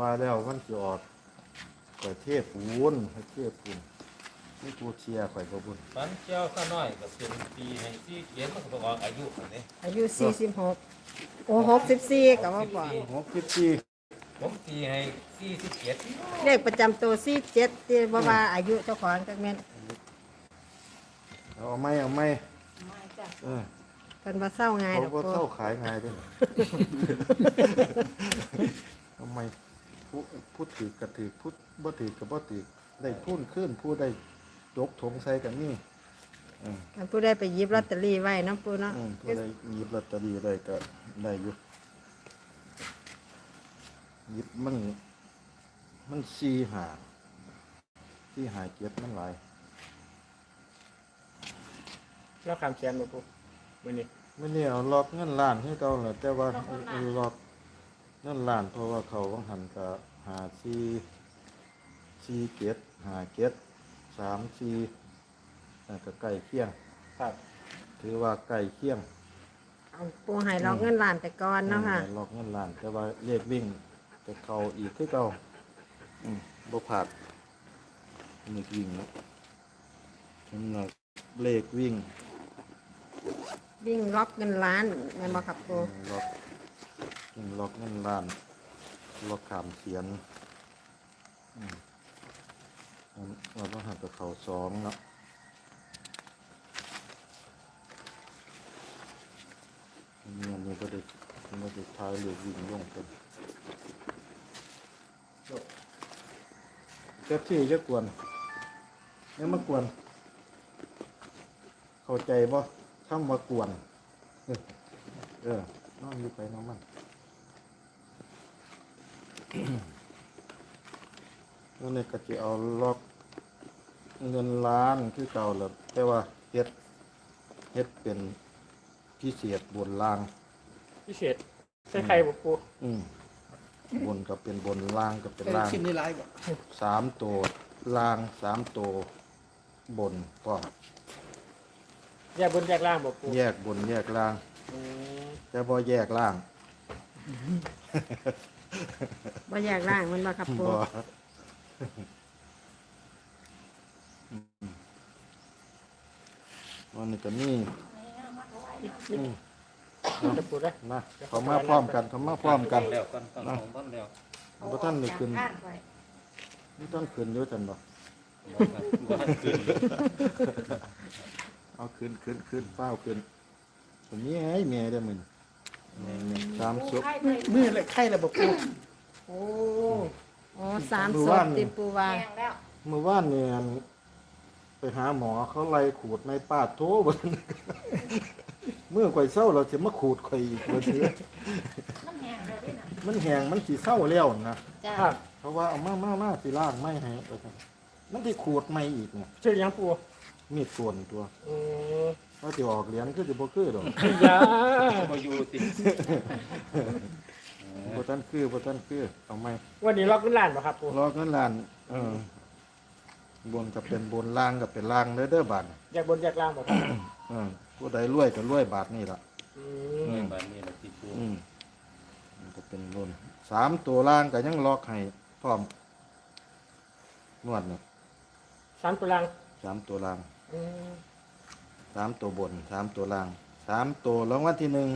ว่าแล้วมันสิออกข่อยเทพปูนข่อยเทพปูนนี่กูเชียร์ข่อยบ่บุญฝันเจ้าข้าน้อยก็เป็นปีให้ที่เขียนมันก็ต้องออกอายุคนนี้อายุ46โอ้64ก็ว่าบอกหกสิบสี่ผมตีให้สี่สิบเจ็ดเลขประจำตัว47ที่บ่ว่าอายุเจ้าของจักแม่นเอาไหมเอาไหมเออเพิ่นว่าเศร้าง่ายเขาดอกก็ปูเข้าขายง่ายด้วย ทำไม ผู้พูดถือกระถือพูดบ่ถือกับบ่ถือได้พูนขึ้นผู้ได้ยกถงใส่กันนี่อืมคันผู้ใดไปหยิบลอตเตอรี่ไว้เนาะปูเนาะอืมผู้ได้หยิบลอตเตอรี่ได้ก็ได้อยู่หยิบมัน มันซีหาซีหาเก็บมันหลายแล้วคำเขียนมาปุ๊บวันนี้ไม่เนี่ยเอาล็อกเงินล้านให้เก่าแหละแต่ว่าล็อก เงินล้านเพราะว่าเขาต้องหันกับหาซีซีเก็ดหาเก็ดสามซีนั่นก็ใกล้เคียง ครับถือว่าใกล้เคียงเอาปูให้ล็อกเงินล้านแต่ก่อนเนาะค่ะอืมล็อกเงินล้านแต่ว่าเลขวิ่งจะเขาอีกคือเก่าอืมบ่ผาดเลขวิ่งเนาะสำหรับเลขวิ่ง วิ่งล็อกเงินล้านแม่นบ่ครับปู ล็อก ยิงล็อกเงินล้านล็อกขามเสียนอันเราต้องหันกับเขาสองเนาะอันนี้อันนี้ก็ได้ก็ได้ท้ายเรือวิ่งลงกันเจ้าที่จะกวนเนี่ยมากวน เข้าใจบ่คำว่ากวน เออน้องอยู่ไปน้องมัน นั่นนี่ก็จะเอาล็อกเงินล้านคือเก่าแล้วแต่ว่าเฮ็ดเฮ็ดเป็นพิเศษบนล่าง พิเศษใส่ไข่ปุ๊บปุ๊บอืมบนก็เป็นบนล่างก็เป็นเป็นล่างชิ้นนี้ร้ายบ่สามตัวล่างสามตัวบนก็แยกบนแยกล่างปุ๊บปุ๊บแยกบนแยกล่าง อืม แต่พอแยกล่าง บ่แยกร่างมันบ่ครับปูบ่วันนี้ก็มีอืมจะปุ๊บเลยมาเขามาพร้อมกันเขามาพร้อมกันแล้วกันตั้งของต้นแล้วบ่ท่านนี่ขึ้นนี่ต้องขึ้นอยู่จันบ่บอกกันว่าให้ขึ้นเอาขึ้นขึ้นขึ้นเฝ้าวขึ้นตรงนี้ไอ้แม่ได้อมึง ตามสุกมือเลยไข่เลยบ่ปูโอ้อ๋อสามดูศว่าพติปูว่าเมื่อวานเนี่ยไปหาหมอเขาไล่ขูดในป้าโถบ่ทันเมื่อข่อยเศร้าเราจะมาขูดข่อยอีกบ่เถือมันแห้งมันสิเศร้าแล้วนะครับเพราะว่าเอามามามาสิล่างไม่ให้ไปกันมันที่ขูดไม่อีกเนี่ยชื่อหยังปุ๊บมีดส่วนตัวอื มว่าสิออกเหรียญคือสิบ่คือดอกยามาอยู่ติดบ่ทันคือบ่ทันคือเอาไหมวันนี้ล็อกเงินล้านป่ะครับปุ๊บรอเงินล้านเออบนก็เป็นบนล่างก็เป็นล่างเด้อเด้อบาดแยกบนแยกล่างป่ะครับเออผู้ใดรวยก็รวยบาทนี่ล่ะ อืเงิมนบาทนี้ละติดตัวอืมมันก็เป็นบนสามตัวล่างก็ยังล็อกให้พร้อมนวดเนี่ยสามตัวล่างสามตัวล่างอืม สามตัวบนสามตัวล่างสามตัวรางวัลที่หนึ่ง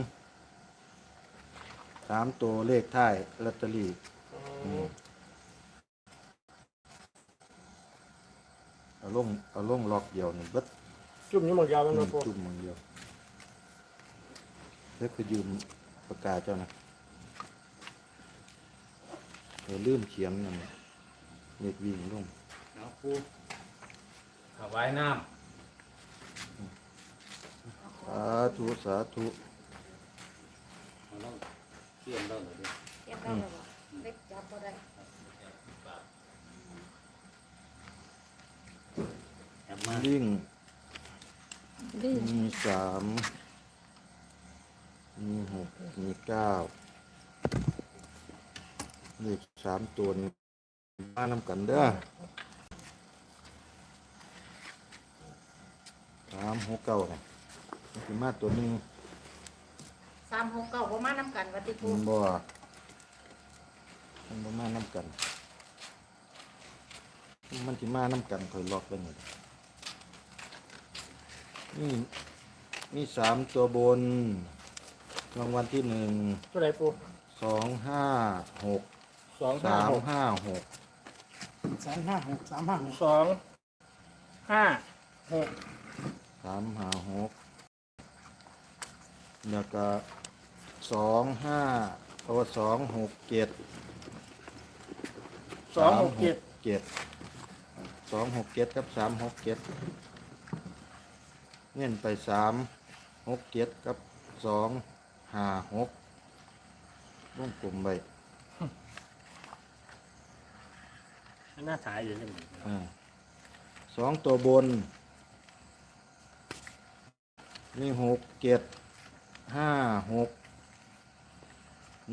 สามตัวเลขท้ายลอตเตอรี่อืมเอาลงเอาลงล็อกเดียวนี่เบิดจุ่มอยี่หมองยาวมันอืมามปุ๊บจุ่มมึงเดียวเล็กไปยืมปากกาเจ้านะเดี๋ยวลืมเขียนนั่นเลขวิ่งลง เอาปูถวายน้ สาธุสาธุำเอาลองเขียนเราหน่อยดิแอบมาวิ่งดีมีสามมีหกมีเก้าเลขสามตัวนี้มานำกันเด้อสามหกเก้าเนี่ย มันคือมาตัวหนึ่งสามหกเก้าประมาณน้ำกันวัติมัปูนบ่มันบ่มาน้ำกัน มันที่มาน้ำกันคอยล็อกไปหมดนี่มีสามตัวบนรางวัลที่หนึ่งตัวไหนปูสองห้าหกสองห้าสามหกห้าหกสามห้าหกสามห้าหกสองห้าหกสามห้าหก แล้วก็สองห้าเอาสองหกเจ็ดสองหกเจ็ดเจ็ดสองหกเจ็ดกับสามหกเจ็ดเน้นไปสามหกเจ็ดกับสองห้าหกวงกลมไปหน้าถ่ายอยู่นี่มันอ่าสองตัวบน มีหกเจ็ด ห้าหก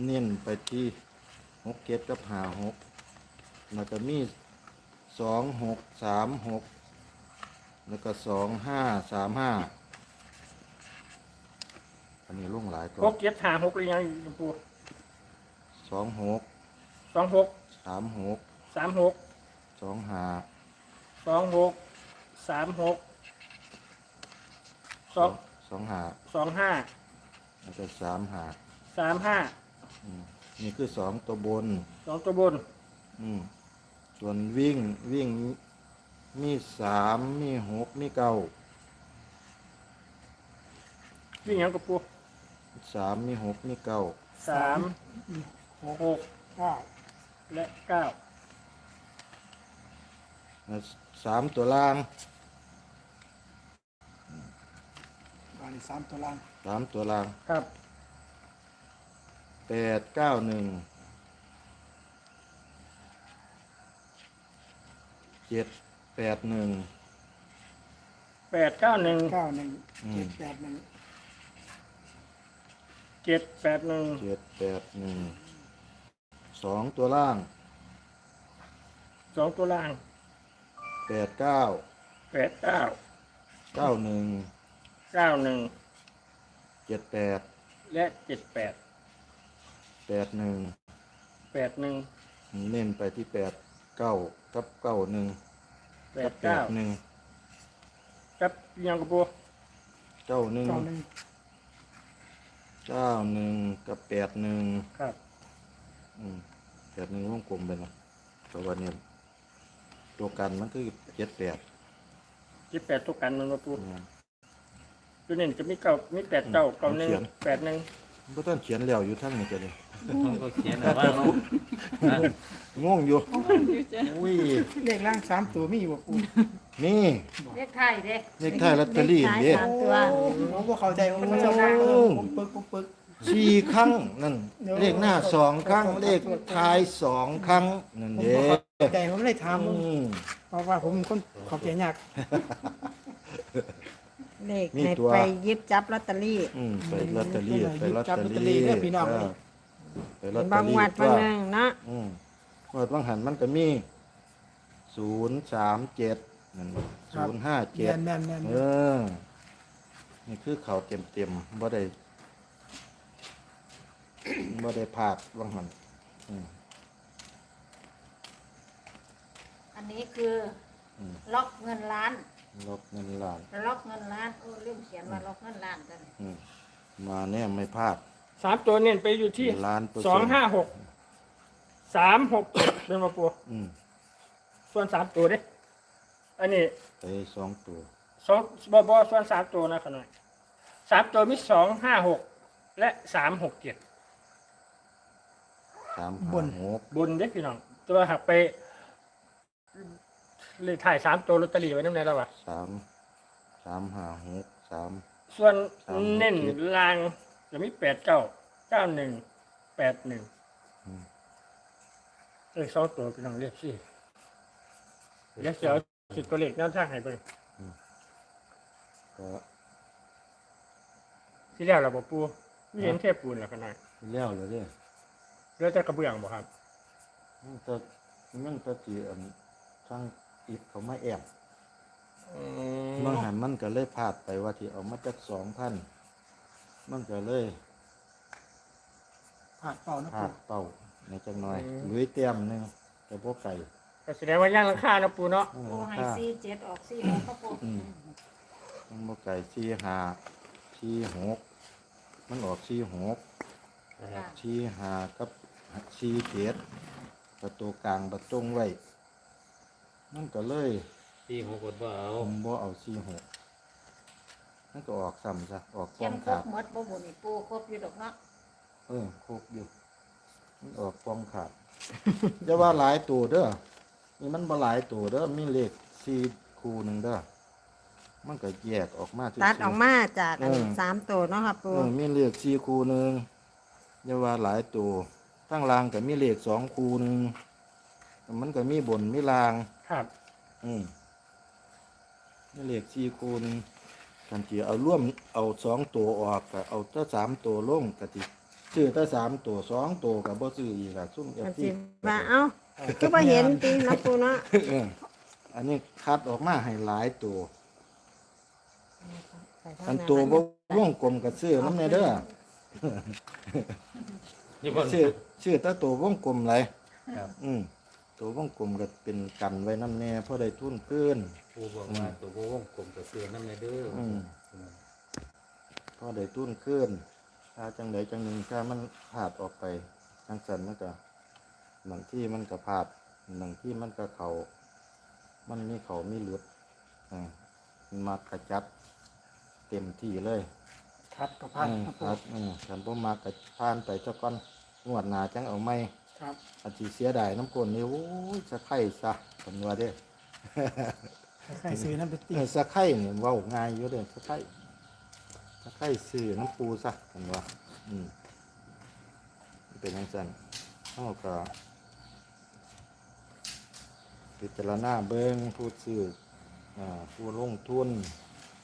เน้นไปที่หกเจ็ดกับห้าหกแล้วก็มีสองหกสามหกแล้วก็สองห้าสามห้าอันนี้ลุ่งหลายก่อหนกเจ็ดห้าหกหรือยังปูสองหกสองหกสามหกสามหกสองห้าสองหกสามหกสองสองห้าสองห้า แล้วก็สามห้าสามห้าอืมนี่คือสองตัวบน สองตัวบนอืมส่วนวิ่งวิ่งมีสามมีหกมีเก้าวิ่งยังกับปูสามมีหกมีเก้าสามหกเก้าและเก้าแล้วสามตัวล่าง บาลีสามตัวล่าง สามตัวล่างครับแปดเก้าหนึ่งเจ็ดแปดหนึ่งแปดเก้าหนึ่งเก้าหนึ่งอืมเจ็ดแปดหนึ่งเจ็ดแปดหนึ่งเจ็ดแปดหนึ่งสองตัวล่างสองตัวล่างแปดเก้าแปดเก้าเก้าหนึ่งเก้าหนึ่งเจ็ดแปดและเจ็ดแปดแปดหนึ่งแปดหนึ่งเน้นไปที่แปดเก้ากับเก้าหนึ่งแปกัดบแปเก้าดหนึ่งกับยังกับปูเก้าหนึ่งเก้าหนึ่งเก้าหนึ่งกับแปดหนึ่งครับอืมแปดหนึ่งวงกลมไปนะตัววันนี้ตัวกันมันคือเจ็ดแปดที่แปดตัวกันมันมาปูอืม ตัวนี้จะมีเก้ามีแปดเก้าเก้าหนึ่งเขียนแปดหนึ่งบ่ต้องเขียนแล้วอยู่ทั้งนี้กันเลยต้องก็เขียนเอาว่าเนาะนะงงอยู่อุ้ยเลขล่างสามตัวมีอยู่บ่ปูนี่เลขไทยเด้เลขท้ายลอตเตอรี่เลขท้ายเด้สามตัวผมก็เข้าใจผมก็ชอบผมปึกผมปึกสี่ครั้งนั่น เลขหน้าสองครั้ง เลขท้ายสองครั้งนั่นผมเด้ก็เข้าใจผมเลยถามอืมเพราะว่าผมเป็นคนเข้าใจยาก เลขมีให้ตัวไปหยิบจับลอตเตอรี่อืมไปลอตเตอรี่ไปลอตจับเตอลอตเตอรี่รี่เด้อพี่น้องเออไปลอตเตอบางรี่วัดบางว่าหนึ่งเนาะอืมงวดบางหันมันก็มีศูนย์สามเจ็ดนั่นศูนย์ห้าเจ็แม่ดนแม่นแม่นเออ นี่คือเขาเต็มเต็มๆบ่ได้บ่ได้พลาดบางหันอืม อันนี้คืออม ล็อกเงินล้าน ลบเงินล้าน ล็อกเงินล้านโอ้ลืมเขียนว่าล็อกเงินล้านกันอืมมาเนี่ยไม่พลาด สามตัวเนี่ยไปอยู่ที่ล้านเปอร์สเซ็อนงต์ห้าหกสามหกเป็นมาปูอืมส่วนสามตัวเด้อันนี้ไปสองตัวสองบอบอส่วนสามตัวนะขน่อยสามตัวมีสองห้าหกและสามหกเจ็ดสามบห้านหกบนเด็กพี่น้อง ตัวหักไป เลยถ่ายสามตัวลอตเตอรี่ไว้น้ำในแล้ววะสามสามห้าหกสาม ส่วนสามหกเน้นเจ็ด ลางจะมีแปดเก้าเก้าหนึ่งแปดหนึ่งอืมเลขสองตัวพี่น้องเรียกสิเรียกเสียวสิบตัวเลขนั่นสร้างให้เบิ่งก็ที่แล้วเราบอกปูมีเห็นเทพปูนแล้วขนาดเลี้ยวเลยเด้แล้วจะกระเบื้องบ่ครับ มันจะมันจะจีอันช่าง อิดเขามาแอบเมื่อหันมันก็เลยพลาดไปว่าที่เอามาจากสองพันมันก็เลยพผ่านเป่านะพลาปูดเป้าในจังหน่อยลุยเต็มหนึงแต่พวกไก่ก็แสดงว่าย่างราคาเนาะปูเนาะอืมปูให้ค่าสี่เจ็ดออกสี่หกครับปูอืมมันบ่ไก่สี่ห้าสี่หกมันออกสี่หกนะครับสี่ห้ากับสี่เจ็ดประตูกลางประตรงไว้ มันก็เลยที่หกกดว่าเอาผมบ่เอาสี่หกมันก็ออกซ้ำซะออกเขีป้ยอนงครขาบดหมดบ่บุนี่ปูครบอยู่ดอกเนาะเออครบอยู่มันออกป้องขาดจะว่าหลายตัวเด้อนี่มันบ่หลายตัวเด้อมีเลขสี่คู่หนึ่งเด้อมันก็แยกออกมาซื่ๆ ตัดออกมาจากอันเออ สามตัวเนาะครับปูเออมีเลขสี่คู่หนึ่งอย่าว่าหลายตัวตั้งรางก็มีเลขสองคู่หนึ่งมันก็มีบนมีราง ครับอืมมีเลขสี่คู่หนึ่งกันที่เอาร่วมเอาสองตัวออกก็เอาถ้าสามตัวลงก็ติซื้อถ้าสามตัวสองตัวก็บ่ซื้ออีกอะซุ่มเอฟมันซีสิว่าเอ้าคือบ่เห็นติเนาะปูเนาะเอออันนี้คัดออกมาให้หลายตัวอันตัวบ่วงกลมก็ซื้อน้ำในเด้อนี่บนชื่อชื่อตาตัววงกลมไรครับ อืม ตัววงกลมก็เป็นกันไว้น้ำแน่เพราะได้ทุนขึ้นครูบอกว่าตัววงกลมกับเสือน้ำในเด้อออืมเพราะได้ทุนขึ้น ถ้าจังใดจังหนึ่งถ้ามันพลาดออกไปจังสันมันก็บางที่มันก็พลาดบางที่มันก็เขามันมีเขามีหลุดอ่ามันมากระจัด เต็มที่เลยทัดกับผ่านอืมนะคปูรับอืมฉันบ่มากกะผ่านไปเจ้าก้อนงวดหนาจังเอาไม่ ครับอาจสิเสียดายน้ำกลนนี่โอ้ยสะไข่ซะผมว่าเด้ใครซื้อนั่นไปตีเออสะไข่เนี่ยเว้าง่ายอยู่เด้สะไข่สะไข่ซื้อน้ำปูซะผมว่าอืมมันเป็นจังซั่นเฮาก็พิจารณาเบิ่งผู้ซื้ออ่าผู้ลงทุน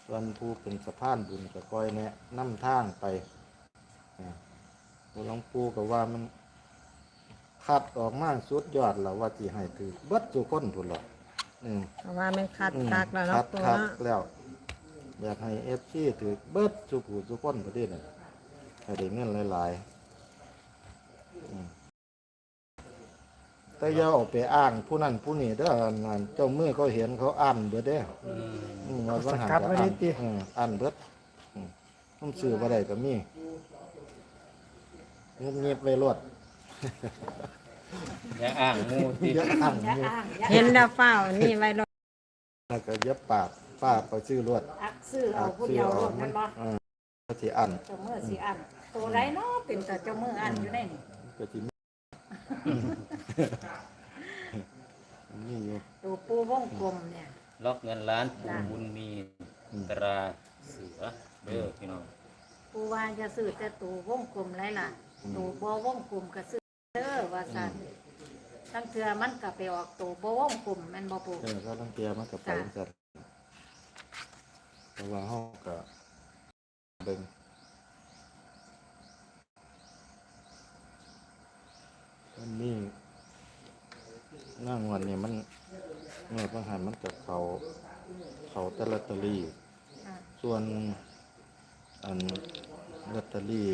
ส่วนผู้เป็นสะพานบุญก็คอยแนะนำทางไปหลวงปู่ก็ว่ามัน คัดออกมาสุดยอดแล้วว่าที่ให้ถือเบิดทุกคนพุ่นละอืมเพราะว่ามันคัดอืมคักแล้วคัเนาะดปูคัดเนาะแล้วอยากให้เอฟซีถือเบิดทุกผู้ทุกคนประเทศน่ะให้ได้เงินหลายๆอืมแต่อย่าออกไปอ้างผู้นั้นผู้นี้เด้อนั่นเจ้ามือเขาเห็นเขาอ่านเบิดเด้ออืมอืมว่าว่าหาก็อ่านอืมอ่านเบิดอืมต้องซื้อบ่ได้ก็มีเงียบๆไว้รวด อย่าอ้างงูที่เยอะอ่างอย่าอยู่อ้างอย่าเห็นแล้วเฝ้านี่ไว้รถแล้วก็เย็บปากป้าไปซื้อรวดอักซื้อเอาผู้เดียวรถนั่นบ่เออก็สิอันเจ้ามือสิอันตัวไรเนาะเป็นแต่เจ้ามืออันอยู่ในนี่ก็สิมีมีอยู่ตัวปูวงกลมเนี่ย ล็อกเงินล้านปูบุญมีตราเสือเด้อพี่น้องปูว่าจะซื้อแต่ตัววงกลมไรล่ะตัวบ่วงกลมก็ซื้อ เด้อว่าซั่นตั้งเทื่อมันก็ไปออกตัวบ่วงกลมแม่นบ่ปู เออก็ต้องเตรียมมันกับไปจัดเพราะว่าเฮาก็เบิ่งมันมีหน้างวันนี้มันเมื่อบางหันมันกับเขาเขาแต่ลอตเตอรี่ ค่ะ ส่วนอันลอตเตอรี่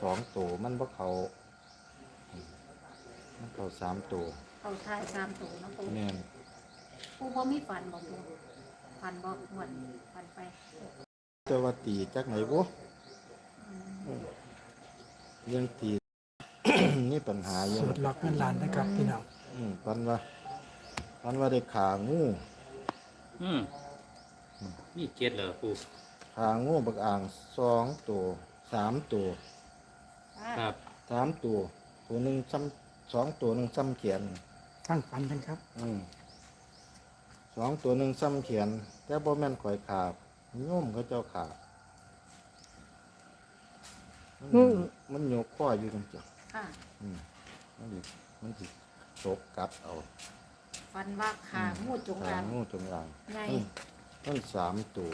สองตัวมันบ่เขามันเขา สามตัวเอาท้ายสามตัวเนาะปูแม่นปูบ่มีฟันบ่ปูฟันบ่หมดฟันไปแต่ว่าตีจักไหนบ่เรื่องตี นี่ปัญหาอยู่ สูตรล็อกเงินล้านนะครับพี่น้องอืมปันว่าปันว่าได้ขางูอืมนี่เจ็ดเหรอปูขางูบักอ่างสองตัวสามตัวครับสามตัว ตัวหนึ่งซ้ำ สองตัวหนึ่งซ้ำเขียนฟังฝันกันครับอืมสองตัวหนึ่งซ้ำเขียน แต่บ่แม่นข่อยขาบโยมเขาเจ้าขาบมันมันโยกข้ออยู่จังจังค่ะ อืมมันสิมันสิตกกัดเอาฟันว่าขางูจงขาอางงูจงอางไงอืมมันสามตัว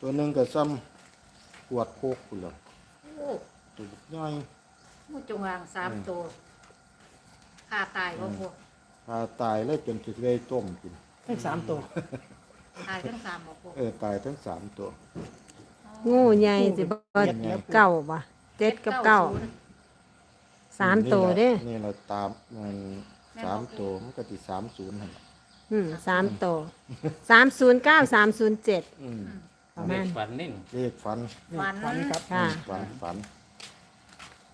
ตัวหนึ่งก็ซ้ำขวดโคกคุณหรอโอ้ตัวย่อย งูจงอางสามตัว ขาตายบ่ปูพาตายเลยจนถึงเลยต้มกิน ทั้งสามตัวตายทั้งสามบ่ปูเออตายทั้งสามตัว งูใหญ่สิบ่เก่าบ่เจ็ดกับเก้าศูนย์สามตัวเด้นี่เราตามมันสามตัวมันก็ติสามศูนย์หั่นล่ะอืมสามตัวสามศูนย์เก้าสามศูนย์เจ็ดอืมประเลมาณขฝันนิ่งเลขฝัน ฝัน ฝันครับ ค่ะ ฝันฝัน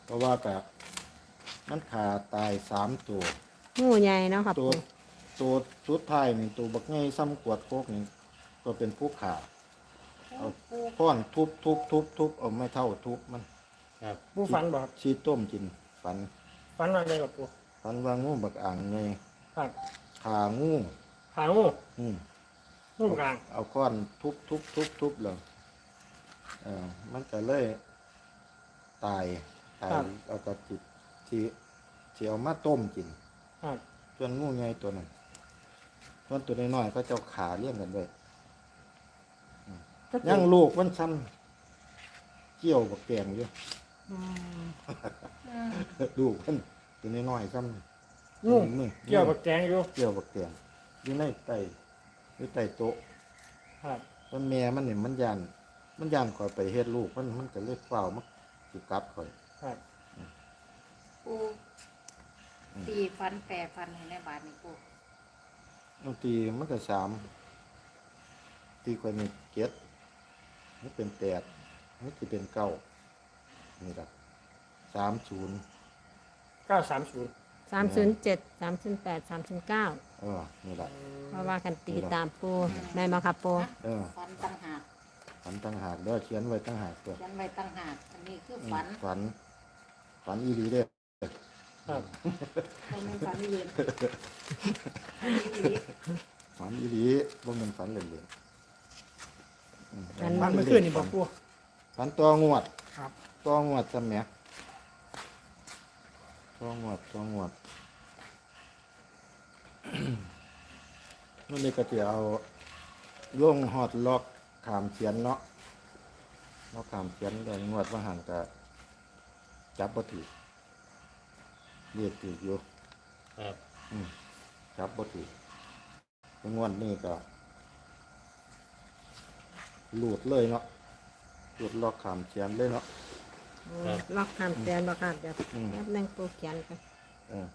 เพราะว่าแบบ มันขาตายสามตัว งูใหญ่เนาะครับตัว ปู่ตัวสุดท้ายนี่ตัวบักไงซ้ำกวดโคกนี่ก็เป็นผู้ขาเอาค้อนทุบทุบทุบทุบเอาไม่เท่าทุบมันครับผู้ฝันบอกชีต้มกินฝันฝันว่าไงกับปูฝันว่างูบักอ่างไงครับขางูหางูอืม งูกลางเอาค้อนทุบทุบทุบทุบเลยเออมันก็เลย ตาย ตายเอากระจิตที่ ที่เอามาต้มกินครับส่วนงูใหญ่ตัวนั้นส่วนตัวน้อยๆก็เจ้าขาเลี้ยงกันด้วยยังลูกมันซ้ำเกี่ยวกับแกงอยู่อืมลูกมันตัวน้อยๆซ้ำงูนี่เกี่ยวกับแกงอยู่เกี่ยวกับแกงอยู่ในไตอยู่ใต้โต๊ะ ครับต้นแม่มันเนี่ยมันยันมันยันคอยไปเฮ็ดลูกมันมันก็เลยเฝ้ามันสิกัดคอยครับ ปูตีฟันแปรฟันให้ในบาทนี่ปูบางทีมันก็สามตีคอยมีเจ็ดมันเป็นแปดมันจะเป็นเก้านี่ละสามศูนย์เก้าสามศูนย์สามศูนย์เจ็ดสามศูนย์แปดสามศูนย์เก้าเออนี่ละเพราะว่ากันตีตามปูแม่นมาครับปูเออฟันตั้งหากฝันตั้งหากเด้อเขียนไว้ตั้งหากตัวยันไว้ตั้งหากอันนี้คืออืมฝันฝันฝันอีหลีเด้อ ครับไม่เป็นฝันเย็นฝันดีฝันอีหลีบ่แมันฝันเล่นๆอืมฝันเมื่อคืนนี่บอกปู ฝันตัวงวดครับ ตัวงวดจำแหนตัวงวดตัวงวดนู่นนี่ก็จะเอาล่งหอดล็อกขามเขียนเนาะล็อกขามเขียนแต่งวดว่าห่างกะจับบ่ถือ เรียกถืออยู่ครับอืมจับบ่ถือแต่งวดนี้ก็หลุดเลยเนาะหลุดล็อกขามเขียนเลยเนาะล็อกคำเตือนบ่ครับเดี๋ยวอืม แป๊บนึงปูเขียนกันเออ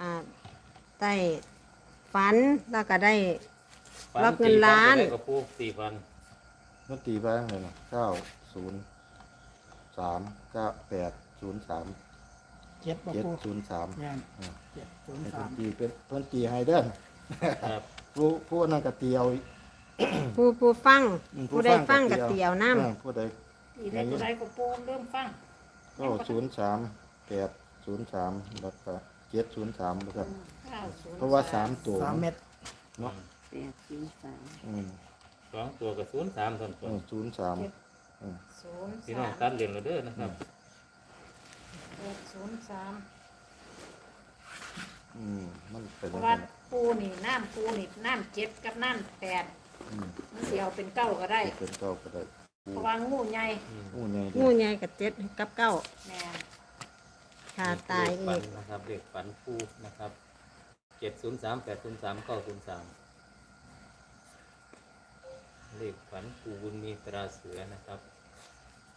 อ่าได้ฝันแล้วก็ได้ฝัรับเงินล้านตีฝัไปได้กับปูสี่พันมันตีไปยังไงเนาะเก้าศูนย์สามเก้าแปดศูนย์สาม เจ็ดบอกเจ็ดปูศูนย์สามแม่นเจ็ดศูนย์ให้สาเพิ่มนตีเป็นเพิ่นตีให้เด้อครับ ผู้ผู้นั่นก็ตีเอาผู้ผู้ฟังอืมผู้ได้ฟังกับเตียวน้เออผู้ใดๆตีได้ตัวใดก็ปูเริ่มฟังก็ศูนย์สามแปดศูนย์สามแล้วก็เจ็ดศูนย์สามครับเก้าศูนย์เพราะว่าสามตัวสามเม็ดเนาะแปดศูนย์สามอืมสองตัวกับศูนย์สามส่วนเอตัวอศูนย์สามศูนย์พี่น้อสางมตัดเรียนเราเด้อนะครับ แปดศูนย์สามอืมมันเป็นเพยังราะไงว่าปูนี่น้ำปูนี่น้ำเจ็ดกับน้ำแปดอืมมันเสียวเป็นเก้าก็ได้ เป็นเก้าก็ได้เพราะว่างูใหญ่อู้ใหญ่ำเด้งูอใหญ่กับเจ็ดกับเก้าแม่นขาตายเลอีขกฝันนะครับเด็กฝันปูนะครับเจ็ดศูนย์สามแปดศูนย์สามเก้าศูนย์สามเลขฝันปูบุญมีตราเสือนะครับ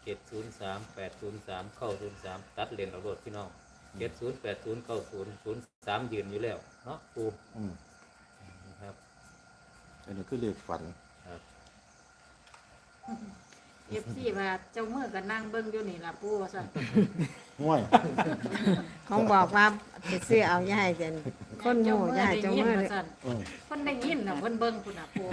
เจ็ดศูนย์สามแปดศูนย์สามเก้าศูนย์สามตัดเรียนเราโลดพี่น้องเจ็ดศูนย์แปดศูนย์เก้าศูนย์ศูนย์สามยืนอยู่แล้วเนาะปูอืมนะครับ อันนี้คือเลขฝันครับ เอฟซีว่าเจ้ามือก็นั่งเบิ้งอยู่นี่ล่ะปูว่าสั่นห้วยของบอกว่าจะซื้อเอาอย่าให้เจนคนโง่อย่าให้เจ้ามือได้ยินเลยว่าสั่นอืมเพิ่นได้ยินน่ะเพิ่นเบิ้งพุ่นน่ะปู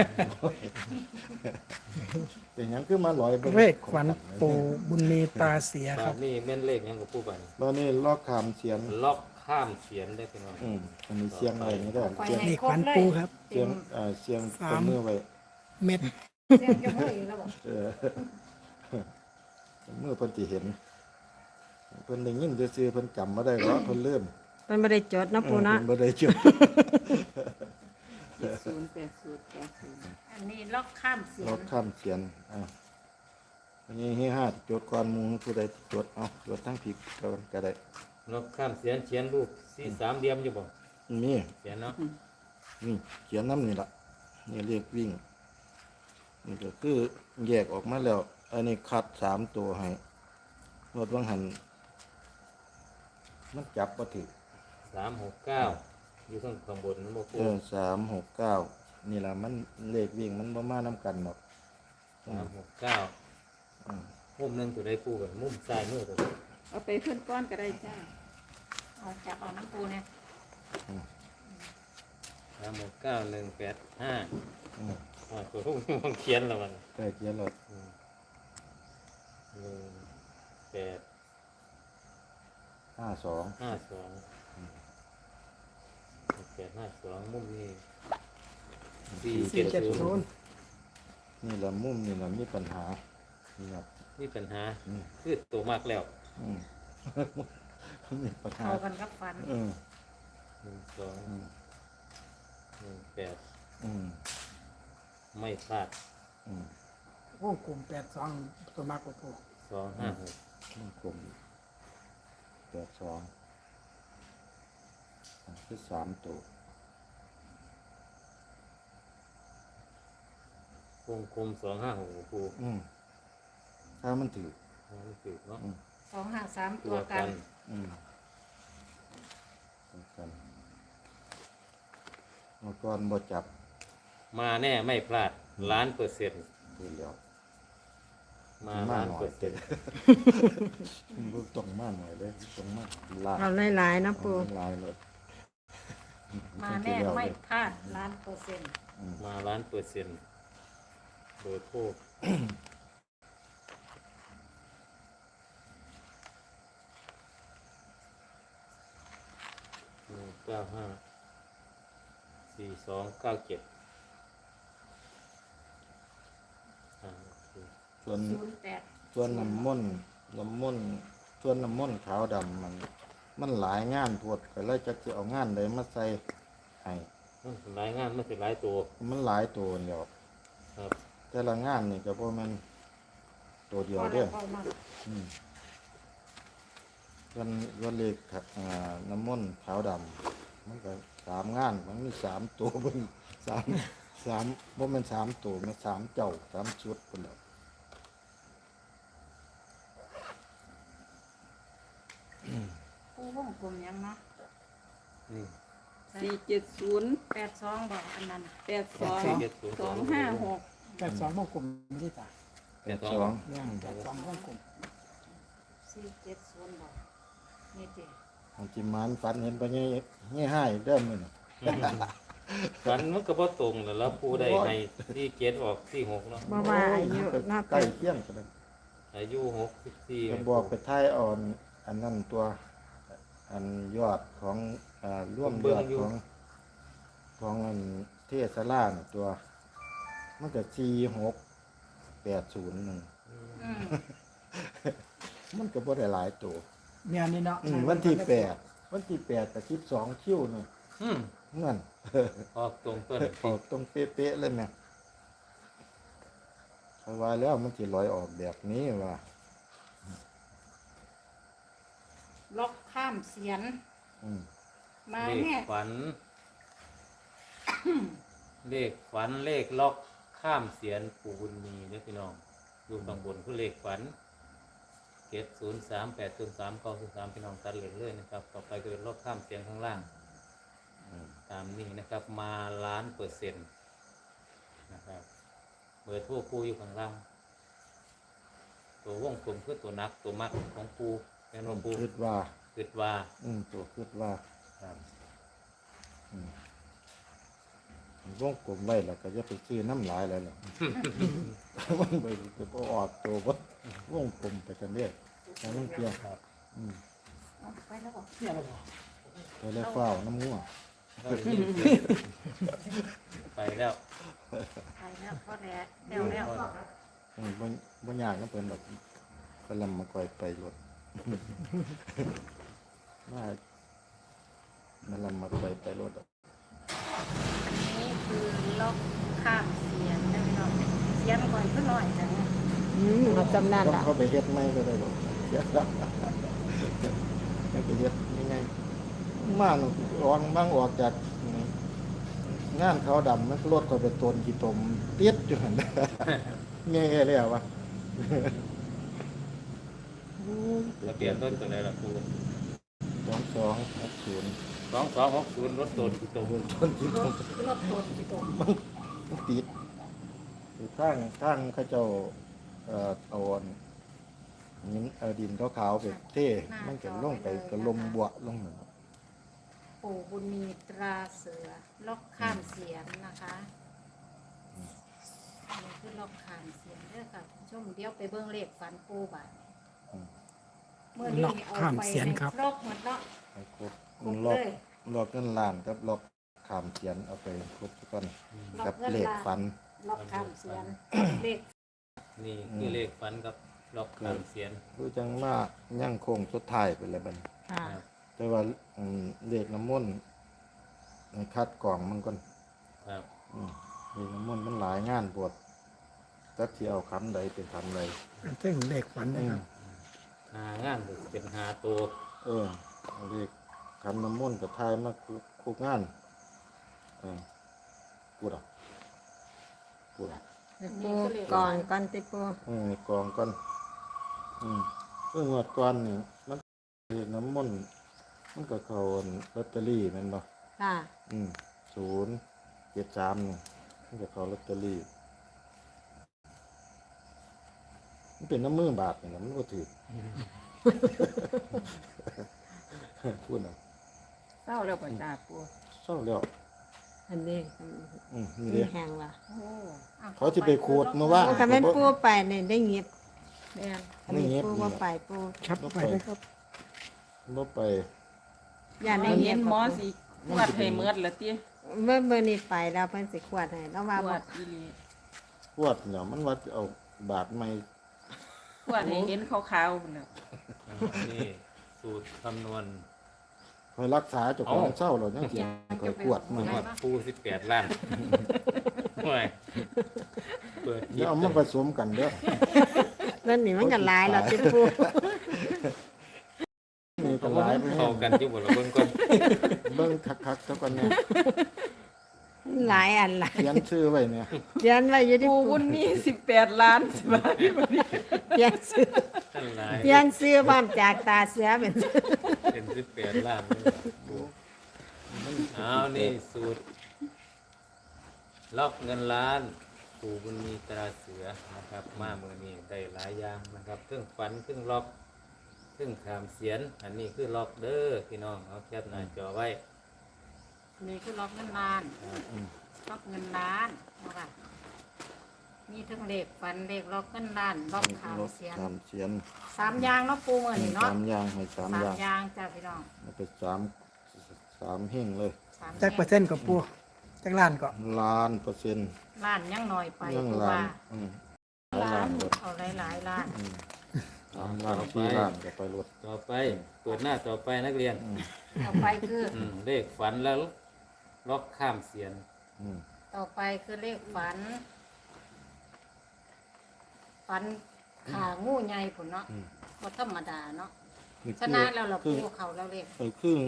เป็นหยังคือมาลอยบิ่งเลขขวัญปูบุญมีตาเสียบาครัทบนี่แม่นเลขหยังกับปูบันตอนนี้ลอกขามเสียนล็อกข้ามเขียนได้พี่น้องอืมอันนี้เสียงอะไรนี่ได้อไปเสียงให้เลขครขบวัญเลยปูครับ เสียงเอ่อเสียงสามตัวมือไว้เม็ดเสียงเจ้ามืออีกแล้วบอกเออ เมื่อเพิ่นสิเห็นเพิ่นได้ยินซื่อๆเพิ่นจำบ่ได้หรอกเพิ่นลืมเป็นไม่ได้จดเนาะปูเนาะเพิ่นบ่ได้จดอันนี้ล็อกข้ามเสียลงอกข้ามเสียนอ่าอันนี้ให้ห้าจดก่อนหมู่ผู้ใดจดเอาจดทั้งผิดก่อนก็ได้ล็อกข้ามเขียนเขียนรูปสี่สามเหลี่ยมอยู่บ่มีเขียนเนาะนี่เขียนน้ำนี่ล่ะนี่เรียกวิ่ง นี่ก็คือแยกออกมาแล้ว อันนี้คัดสามตัวให้รถว่างหันมันจับบ่ถึกสามหกเก้าอยู่ข้างข้างบนนั่นบ่เอปูอสามหกเก้านี่ล่ะมันเลขวิ่งมันบ่มาน้ำกันหรอกสามหกเก้าอืมมุมหนึ่งตัวได้ปูกันมุมซ้ายมือตัวใดเอาไปเพิ่นก้อนก็ได้จ้าเอาจับเอาน้ำปูเนี่ยสามหกเก้าหนึ่งแปดห้าอืมอ่าตัวพวกนี้มันเขียนแล้วมัน ใกล้เคียงรถอืม หนึ่งแปดห้าสองห้าสองหนึ่งแปดห้าสองมุมนี้สี่สี่เจ็ดเจ็ดศูศูนนย์ย์นี่ละมุมนี่ละมีปัญหานี่ครับนี่ปัญหาอืมคือตัวมากแล้วอืมมีปัญหาเข้ากันกับฟันเออหนึ่งสองอืมหนึ่งแปดอืมไม่พลาดอืม วงกลุ่มแปดสองตัวมากกว่าปูสองห้าหกมันกลมแปดสองอันคือสามตัววงกลมสองห้าหกปูอืมถ้ามันถือนี่คือเนาะอืมสองห้าสามตัตัววกักันน อืมต้องกันเมื่อก่อนบ่จับมาแน่ไม่พลาดล้านเปอร์เซ็นต์คือเดียว มามาล้านหน่อเปอยร์เซ็นต์บ่ต้องมาหน่อยเลยต้องมาลากเอาหลายๆนะปูลายเลยมาแน่ไม่พลาดล้านเปอร์เซ็นต์อืมมาล้านเปอร์เซ็นต์โดยโทษหนึ่งเก้าห้าสี่สองเก้าเจ็ดอ่าโอเค ส่วนศูนย์แปดส่วนน้ำมนต์น้ำมนต์ส่วนน้ำมนต์ขาวดำมัน มันหลายงานพวดก็เลยจะเอางานใดมาใส่ให้มันหลายงานไม่ใช่หลายตัว มันหลายตัวเดียวครับ แต่ละงานนี่ก็บ่แม่นตัวเดียวพอเด้แล้วอพอมากอืมวันวันเลขครับอ่าน้ำมนต์ขาวดำมันก็สามงาน มันมีสามตัวเพิ่นสามสามบ่แม่นสามตัวมันสามเจ้าสามชุดเพิ่นแหล้ว ปูวงกลมยังเนาะ นี่สี่เจ็ดศูนย์แปดสองบอกอันนั้นแปดสองเจ็ดศูนย์สองห้าหกแปดสองวงกลุ่มที่ตาแปดสองเนี่ยแปดสองวงกลุ่มสี่เจ็ดศูนย์บอกนี่เจ๊ของจิมมานฝันเห็นไปเงี้ยเงี้ยให้เด้อมื้อนี้ฝันมันก็บ่ตรงแล้วปูได้ให้ที่เจ็ดออกที่หกเนาะบ่ว่าอายุน่าใกล้เป็นเคียงกันเลยอายุหกสิบสี่จะบอกไปท้ายอ่อน อันนั้นตัว อันยอดของ อ่าร่วมยอดของของอันเทศลาน่ะตัว มันก็สี่หกแปดศูนย์หนึ่งอืมมันก็บ่ได้หลายตัวเมียนี่เนาะอืมวันที่แปดวันที่แปดกับสิบสองคิวหนึ่งอืมเงื่อน ออกตรงต้นออกตรงเป๊ะๆเลยแม่เขาว่าแล้วมันสิลอยออกแบบนี้ว่าล็อกข้ามเสียนอืม มาเลขแน่ฝัน เลขฝันเลขล็อกข้ามเสียนปู่บุญมีเนี่ยพี่น้องอยู่ข้างบนคือเลขฝันเจ็ดศูนย์สามแปดศูนย์สามเก้าศูนย์สามพี่น้องตัดเหลยเลยนะครับ ต่อไปก็เป็นล็อกข้ามเสียนข้างล่างอืมตามนี้นะครับมาล้านเปอร์เซ็นต์นะครับเบอร์โทรปูอยู่ข้างล่าง ตัววงกลมคือตัวนักตัวมักของปูแม่นว่าปูคิดว่า คิดว่า อืมตัวคิดว่า ครับอืมวงกลมไว้แล้วก็จะไปซื้อน้ำลายแล้วล่ะมันไปจะบ่ออกตัวบ่วงกลมไปกันเรื่อยแล้วมันเกี่ยวครับอืมเอาไปแล้วบอกเนี่ยเราบอกไปแล้วเฝ้าน้ำงัวเราได้ยินเสียงไปแล้วไปแล้วพอแล้วแล้วแล้วอืมบ่บ่ยากนะเพิ่นดอกกำลังมาคอยไปรถ มา มันลำมาคอยไปรถดอกอันนี้คือล็อกข้ามเสียนนะพี่น้องเสียนก่อนขึ้นหน่อยจังอืมเอาจำนั่นต้องล่ะเข้าไปเฮ็ดไม่ก็ได้ดอกเสียแล้วไม่ไปเฮ็ดยังไงมาหนูออกบ้างออกจากนี่งานเขาวดำมันรถก็ไปตนกี่ตมเตี้ยดอยู่หั่นแง่แล้ววะโอ้ยทะเบียนรถตัวไหนล่ะปูสองสองหกศูนย์ สองสองหกศูนย์รถตัวตัวคนที่รถรถตัวที่ตรงมันติดคือข้างข้างเขาเจ้าเอ่อเอาอันหินเอาดินขาวๆไปเท่มันก็ลงไปก็ลมบวลงหนึ่งปู่บุญมีตราเสือล็อกข้ามเสียนนะคะอันนี้คือล็อกข้ามเสียนเด้อค่ะคุณผู้ชมเดี๋ยวไปเบิ่งเลขฝันปู่บาทเมื่อนี้เอาไปในครบหมดเนาะ ให้ครบ ครบล็อกเลยล็อกเงินล้านกับล็อกขามเขียนเอาไปครบทุกคนล็อกักบเงินเลขล้านฟันล็อกข้ามเสียนเลขนี่คือเลขฝันกับล็อกข้ามเสียนรู้จังมาย่างโค้งสุดท้ายไปเลยบัดนค่ะแต่ว่าอืมเลขน้ำมนต์ในคัดกล่องมันก่อนครับอืมเลขน้ำมนต์มันหลายงานปวดจักที่เอาคำใดเป็นคำใดถึงเลขฝันอืนะคมรับหางานเป็นหาตัวเออเอาเลข คำน้ำมนต์กับทายมาคุคุกงานเออพูดเอะพูดเอะปูก่อนก่อนติปูเออกองก่อนอืมเมื่องวดก่อนนี่มันเลขน้ำมนต์มันก็เข้าอันลอตเตอรี่แม่นบ่ค่ะอืมศูนย์เจ็ดสามนี่มันจะเขาลอตเตอรี่มันเป็นน้ำมือบาทนี่นะมันก็ถือ พูดนะ เศร้าแล้วป่ะจ้าปูเศร้าแล้วอันนี้อืมนี่มีเด้แห้งละโอ้อะเขาจะไปขูดเมื่อวานโอ้คันแม่นปูไปนี่ได้เงียบแม่นคันนี้ปูว่าไปปูครับไปเลยครับ บ่ไปอย่าได้ได้เงีเห็ยบนหมอสิปวดให้เมือดละติเมื่อเมื่อนี้ไปแล้วเพิ่นสิขวดให้แล้วว่าปวบ่ดอีหลีปวดเนี่ยมันว่าจะเอาบาทไม่ปวดให้เห็นขาวๆพุ่นน่ะอ่านี่สูตรคำนวณ คอยรักษาเจ้าของเศร้าเรายังเสียคอยปวดมันงวดปูสิบแปดล้านโอ้ยเปิดเดี๋ยวเอามาผสมกันเด้อนั่นนี่มันก็หลายแล้วติปูนี่ก็หลายไปเข้ากันที่บทละเบิ่งก่อนเบิ่งคักๆเท่ากันเนี่ย หลายอันหลายเขียนชื่อไว้เนี่ยเขียนไว้อยู่ที่ปูปูวุ้นมี18ล้านสิบาทบัดนี้เขียนซื้อท่านหลายเขียนซื้อพร้อมจากตาเสือเป็นเป็นสิบแปดล้านนี่แหละปูเอานี่สูตร ล็อกเงินล้านปูบุญมีตราเสือนะครับ มาเมื่อนี้ได้หลายอย่างนะครับเครื่องฝันเครื่องล็อกเครื่องขามเสียน อันนี้คือล็อกเด้อพี่น้องเอาแคปหน้าจอไว้ นี่คือล็อกเงินล้านล็อกเงินล้านนะคะมีทั้งเลขฟันเลขล็อกเงินล้านล็อกขามเสียนสามเสียนสามอยางเนาะปูเมื่อนี่เนาะสามอย่างให้สามสามอย่างอยางจ้าพี่น้องมันเป็นสามสามเฮงเลยสามจักเปอร์เซ็นต์กับปูจักล้านก็ล้านเปอร์เซ็นต์ล้านยังหน่อยไปยังปูล้าว่านอืมหลายล้าล้านนหมดเอาหลายๆล้านอืมสามล้านสี่ล้านก็ไปรถต่อไปเปิดหน้าต่อไปนักเรียนต่อไปคือ อืมเลขฝันแล้ว ล็อกข้ามเสียนอืมต่อไปคือเลขฝัน ฝันขางูใหญ่ผุนเนาะก็ธรรมดาเนาะนี่ชนะแล้วเราคือปูเขาแล้วเลข เออครึ่ง